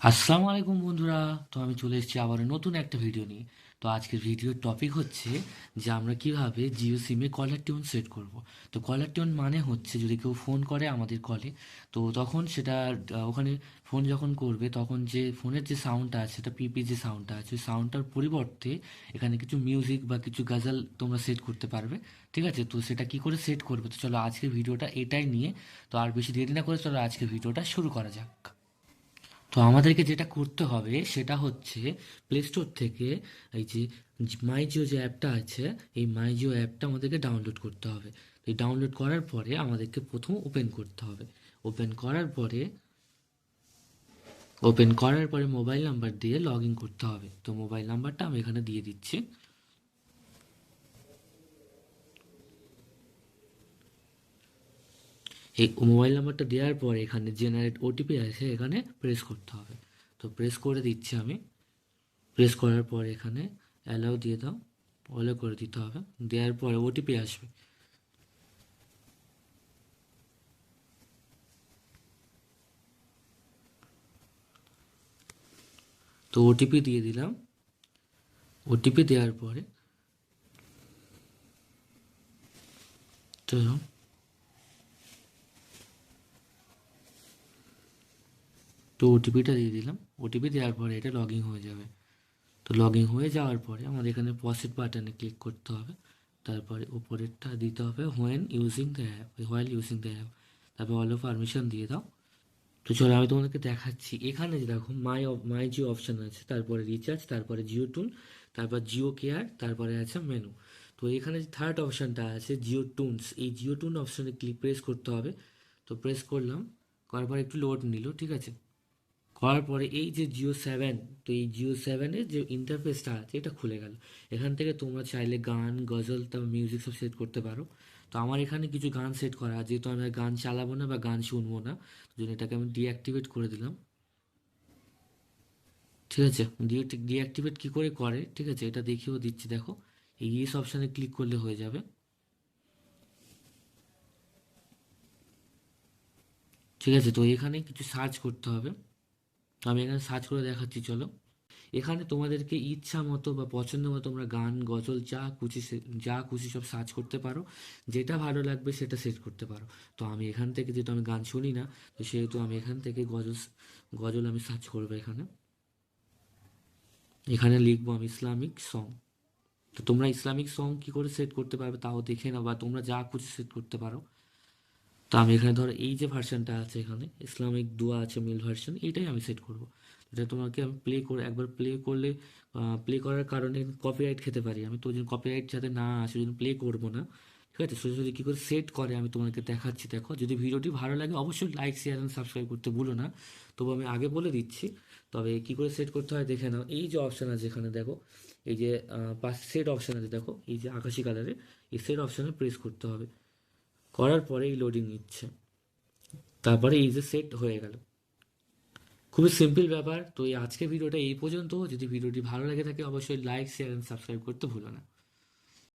আসসালামু আলাইকুম বন্ধুরা। তো আমি চলে এসেছি আবার নতুন একটা ভিডিও নিয়ে। তো আজকের ভিডিওর টপিক হচ্ছে যে আমরা কীভাবে জিও সিমে কলার টিউন সেট করব। তো কলার টিউন মানে হচ্ছে যদি কেউ ফোন করে আমাদের কলে তো তখন সেটা ওখানে ফোন যখন করবে, তখন যে ফোনের যে সাউন্ডটা আছে, সেটা পিপি যে সাউন্ডটা আছে, ওই সাউন্ডটার পরিবর্তে এখানে কিছু মিউজিক বা কিছু গাজাল তোমরা সেট করতে পারবে। ঠিক আছে? তো সেটা কি করে সেট করবে? তো চলো আজকের ভিডিওটা এটাই নিয়ে, তো আর বেশি দেরি না করে চলো আজকের ভিডিওটা শুরু করা যাক। তো আমাদেরকে যেটা করতে হবে সেটা হচ্ছে প্লে স্টোর থেকে এই যে মাই জিও যে অ্যাপটা আছে, এই মাই জিও অ্যাপটা আমাদেরকে ডাউনলোড করতে হবে। তো এই ডাউনলোড করার পরে আমাদেরকে প্রথম ওপেন করতে হবে। ওপেন করার পরে ওপেন করার পরে মোবাইল নাম্বার দিয়ে লগ ইন করতে হবে। তো মোবাইল নাম্বারটা আমি এখানে দিয়ে দিচ্ছি। এই মোবাইল নাম্বারটা দেওয়ার পরে এখানে জেনারেট ওটিপি আছে, এখানে প্রেস করতে হবে। তো প্রেস করে দিচ্ছি আমি। প্রেস করার পরে এখানে অ্যালাউ দিয়ে দাও অ্যালাউ করে দিতে হবে। দেওয়ার পরে ওটিপি আসবে। তো ওটিপি দিয়ে দিলাম। ওটিপি দেওয়ার পরে, তো তো ওটিপিটা দিয়ে দিলাম। ওটিপি দেওয়ার পরে এটা লগ ইন হয়ে যাবে। তো লগ ইন হয়ে যাওয়ার পরে আমাদের এখানে পসিট বাটনে ক্লিক করতে হবে। তারপরে উপরেরটা দিতে হবে when using the app while using the app তারপর অল পারমিশন দিয়ে দাও। তো চলো আমি তোমাদেরকে দেখাচ্ছি। এখানে যে দেখো মাই মাই জিও অপশান আছে, তারপরে রিচার্জ তারপরে জিও টুন তারপর জিও কেয়ার তারপরে আছে মেনু তো এখানে যে থার্ড অপশানটা আছে জিও টুনস এই জিও টুন অপশানে ক্লিক প্রেস করতে হবে। তো প্রেস করলাম। করার পর একটু লোড নিল, ঠিক আছে? করার পরে এই যে জিও সেভেন তো এই জিও সেভেনের যে ইন্টারফেসটা আছে, এটা খুলে গেল। এখান থেকে তোমরা চাইলে গান, গজল তারপর মিউজিক সব সেট করতে পারো। তো আমার এখানে কিছু গান সেট করা আছে, যেহেতু আমি গান চালাবো না বা গান শুনব না জন্য এটাকে আমি ডিঅ্যাক্টিভেট করে দিলাম। ঠিক আছে? ডিঅ্যাক্টিভেট কী করে করে? ঠিক আছে, এটা দেখিয়েও দিচ্ছি, দেখো। এই ইস অপশানে ক্লিক করলে হয়ে যাবে। ঠিক আছে, তো এখানে কিছু সার্চ করতে হবে। আমি এখানে সার্চ করে দেখাচ্ছি, চলো। এখানে তোমাদেরকে ইচ্ছা মতো বা পছন্দ মতো তোমরা গান, গজল, যা খুশি যা খুশি সব সার্চ করতে পারো। যেটা ভালো লাগবে সেটা সেট করতে পারো। তো আমি এখান থেকে যেহেতু আমি গান শুনি না, তো সেহেতু আমি এখান থেকে গজল গজল আমি সার্চ করব এখানে। এখানে লিখব আমি ইসলামিক সং তো তোমরা ইসলামিক সং কি করে সেট করতে পারবে তাও দেখে নাও বা তোমরা যা খুশি সেট করতে পারো। তো আমি এখানে ধরো এই যে ভার্সনটা আছে এখানে, ইসলামিক দোয়া আছে মিল ভার্সন এইটাই আমি সেট করব। এটা তোমাকে আমি প্লে করে, একবার প্লে করলে প্লে করার কারণে কপিরাইট খেতে পারি। আমি তো ওই জন্য কপিরাইট যাতে না আসে, ওই জন্য প্লে করব না। ঠিক আছে? সোজা সোজা কী করে সেট করে, আমি তোমাকে দেখাচ্ছি, দেখো। যদি ভিডিওটি ভালো লাগে, অবশ্যই লাইক শেয়ার অ্যান্ড সাবস্ক্রাইব করতে ভুলো না। তবু আমি আগে বলে দিচ্ছি, তবে কী করে সেট করতে হয় দেখে নাও। এই যে অপশান আছে এখানে, দেখো। এই যে পাঁচ সেট অপশান আছে, দেখো। এই যে আকাশি কালারের এই সেট অপশানে প্রেস করতে হবে। করার পরেই লোডিং নিচ্ছে। তারপরে এই যে সেট হয়ে গেল। খুবই সিম্পল ব্যাপার। তো এই আজকের ভিডিওটা এই পর্যন্ত। যদি ভিডিওটি ভালো লাগে থাকে, অবশ্যই লাইক শেয়ার অ্যান্ড সাবস্ক্রাইব করতে ভুলো না।